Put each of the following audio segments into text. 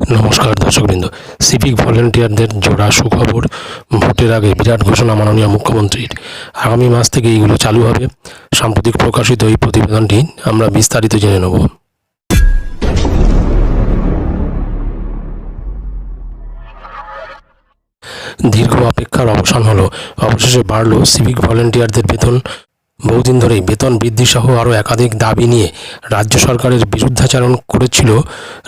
নমস্কার দর্শকবৃন্দ। সিভিক ভলেন্টিয়ারদের জোড়া সুখবর। ভোটের আগে বিরাট ঘোষণা মাননীয় মুখ্যমন্ত্রীর। আগামী মাস থেকে এইগুলো চালু হবে। সাম্প্রতিক প্রকাশিত এই প্রতিবেদনটি আমরা বিস্তারিত জেনে নেব। দীর্ঘ অপেক্ষার অবসান হলো। অবশেষে বাড়ল সিভিক ভলেন্টিয়ারদের বেতন। বহুদিন ধরেই বেতন বৃদ্ধিসহ আরও একাধিক দাবি নিয়ে রাজ্য সরকারের বিরুদ্ধাচারণ করেছিল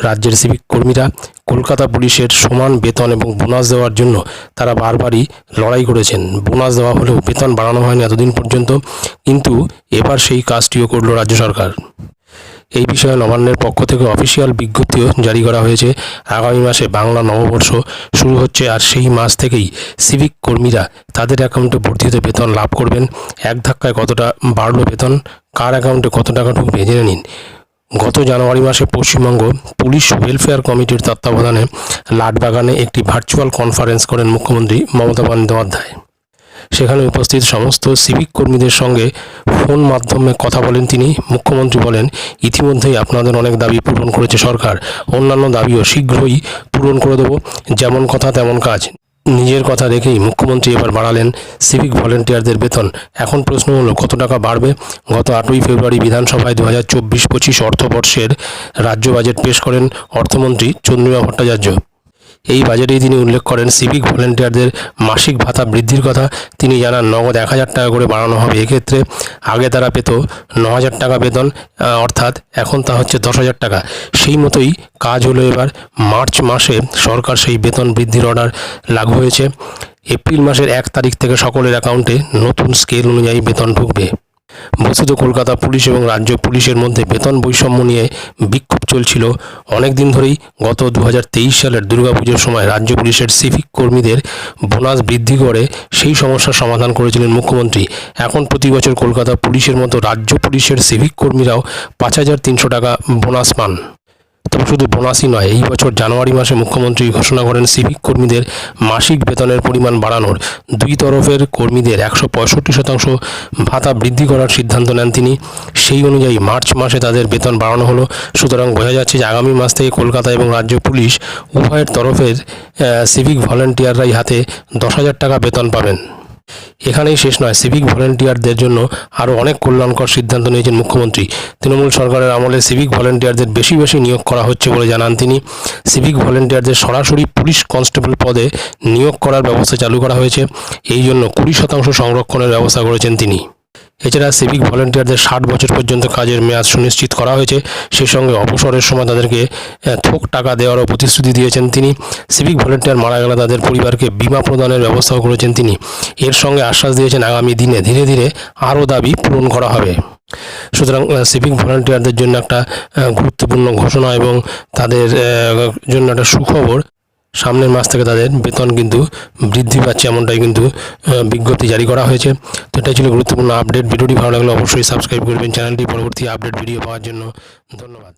রাজ্যের সিভিক কর্মীরা। কলকাতা পুলিশের সমান বেতন এবং বোনাস দেওয়ার জন্য তারা বারবারই লড়াই করেছেন। বোনাস দেওয়া হলেও বেতন বাড়ানো হয়নি এতদিন পর্যন্ত, কিন্তু এবার সেই কাজটিও করল রাজ্য সরকার। এই বিষয়ে নবান্নের পক্ষ থেকে অফিসিয়াল বিজ্ঞপ্তিও জারি করা হয়েছে। আগামী মাসে বাংলা নববর্ষ শুরু হচ্ছে আর সেই মাস থেকেই সিভিক কর্মীরা তাদের অ্যাকাউন্টে বর্ধিত বেতন লাভ করবেন। এক ধাক্কায় কতটা বাড়লো বেতন? কার অ্যাকাউন্টে কত টাকা ঢুকবে? জেনে নিন। গত জানুয়ারি মাসে পশ্চিমবঙ্গ পুলিশ ওয়েলফেয়ার কমিটির তত্ত্বাবধানে লাটবাগানে একটি ভার্চুয়াল কনফারেন্স করেন মুখ্যমন্ত্রী মমতা বন্দ্যোপাধ্যায়। সেখানে উপস্থিত সমস্ত সিভিক কর্মীদের সঙ্গে ফোন মাধ্যমে কথা বলেন তিনি। মুখ্যমন্ত্রী বলেন, ইতিমধ্যেই আপনাদের অনেক দাবি পূরণ করেছে সরকার। অন্যান্য দাবিও শীঘ্রই পূরণ করে দেব। যেমন কথা, তেমন কাজ। নিজের কথা রেখেই মুখ্যমন্ত্রী এবার বাড়ালেন সিভিক ভলেন্টিয়ারদের বেতন। এখন প্রশ্ন হলো, কত টাকা বাড়বে? গত আটই ফেব্রুয়ারি বিধানসভায় দু হাজার চব্বিশ পঁচিশ অর্থবর্ষের রাজ্য বাজেট পেশ করেন অর্থমন্ত্রী চন্দ্রিমা ভট্টাচার্য। এই বাজেটেই তিনি উল্লেখ করেন সিভিক ভলেন্টিয়ারদের মাসিক ভাতা বৃদ্ধির কথা। তিনি জানান, নগদ এক হাজার টাকা করে বাড়ানো হবে। এক্ষেত্রে আগে তারা পেত ন হাজার টাকা বেতন অর্থাৎ এখন তা হচ্ছে দশ হাজার টাকা। সেই মতোই কাজ হলো এবার মার্চ মাসে সরকার সেই বেতন বৃদ্ধির অর্ডার লাগু হয়েছে। এপ্রিল মাসের এক তারিখ থেকে সকলের অ্যাকাউন্টে নতুন স্কেল অনুযায়ী বেতন ঢুকবে। বস্তুত কলকাতা পুলিশ এবং রাজ্য পুলিশের মধ্যে বেতন বৈষম্য নিয়ে বিক্ষোভ চলছিল। অনেক দিন ধরেই গত দু হাজার তেইশ সালের দুর্গাপুজোর সময় রাজ্য পুলিশের সিভিক কর্মীদের বোনাস বৃদ্ধি করে সেই সমস্যার সমাধান করেছিলেন মুখ্যমন্ত্রী। এখন প্রতি বছর কলকাতা পুলিশের মতো রাজ্য পুলিশের সিভিক কর্মীরাও পাঁচ হাজার তিনশো টাকা বোনাস পান। তবে শুধু বোনাসই নয়, এই বছর জানুয়ারি মাসে মুখ্যমন্ত্রী ঘোষণা করেন সিভিক কর্মীদের মাসিক বেতনের পরিমাণ বাড়ানোর। দুই তরফের কর্মীদের একশো পঁয়ষট্টি শতাংশ ভাতা বৃদ্ধি করার সিদ্ধান্ত নেন তিনি। সেই অনুযায়ী মার্চ মাসে তাদের বেতন বাড়ানো হলো। সুতরাং বোঝা যাচ্ছে যে আগামী মাস থেকে কলকাতা এবং রাজ্য পুলিশ উভয়ের তরফের সিভিক ভলেন্টিয়াররাই হাতে দশ হাজার টাকা বেতন পাবেন। এখানেই শেষ নয়। সিভিক ভলেন্টিয়ারদের জন্য আরও অনেক কল্যাণকর সিদ্ধান্ত নিয়েছেন মুখ্যমন্ত্রী। তৃণমূল সরকারের আমলে সিভিক ভলেন্টিয়ারদের বেশি বেশি নিয়োগ করা হচ্ছে বলে জানান তিনি। সিভিক ভলেন্টিয়ারদের সরাসরি পুলিশ কনস্টেবল পদে নিয়োগ করার ব্যবস্থা চালু করা হয়েছে। এই জন্য কুড়ি শতাংশ সংরক্ষণের ব্যবস্থা করেছেন তিনি। এছাড়া সিভিক ভলেন্টিয়ারদের ষাট বছর পর্যন্ত কাজের মেয়াদ সুনিশ্চিত করা হয়েছে। সেই সঙ্গে অবসরের সময় তাদেরকে থোক টাকা দেওয়ারও প্রতিশ্রুতি দিয়েছেন তিনি। সিভিক ভলেন্টিয়ার মারা গেলে তাদের পরিবারকে বিমা প্রদানের ব্যবস্থাও করেছেন তিনি। এর সঙ্গে আশ্বাস দিয়েছেন আগামী দিনে ধীরে ধীরে আরও দাবি পূরণ করা হবে। সুতরাং সিভিক ভলেন্টিয়ারদের জন্য একটা গুরুত্বপূর্ণ ঘোষণা এবং তাদের জন্য একটা সুখবর। সামনের মাস থেকে তাদের বেতন কিন্তু বৃদ্ধি পাচ্ছে এমনটাই কিন্তু বিজ্ঞপ্তি জারি করা হয়েছে। তো এটাই ছিল গুরুত্বপূর্ণ আপডেট ভিডিওটি ভালো লাগলে অবশ্যই সাবস্ক্রাইব করবেন। চ্যানেলটি পরবর্তী আপডেট ভিডিও পাওয়ার জন্য ধন্যবাদ।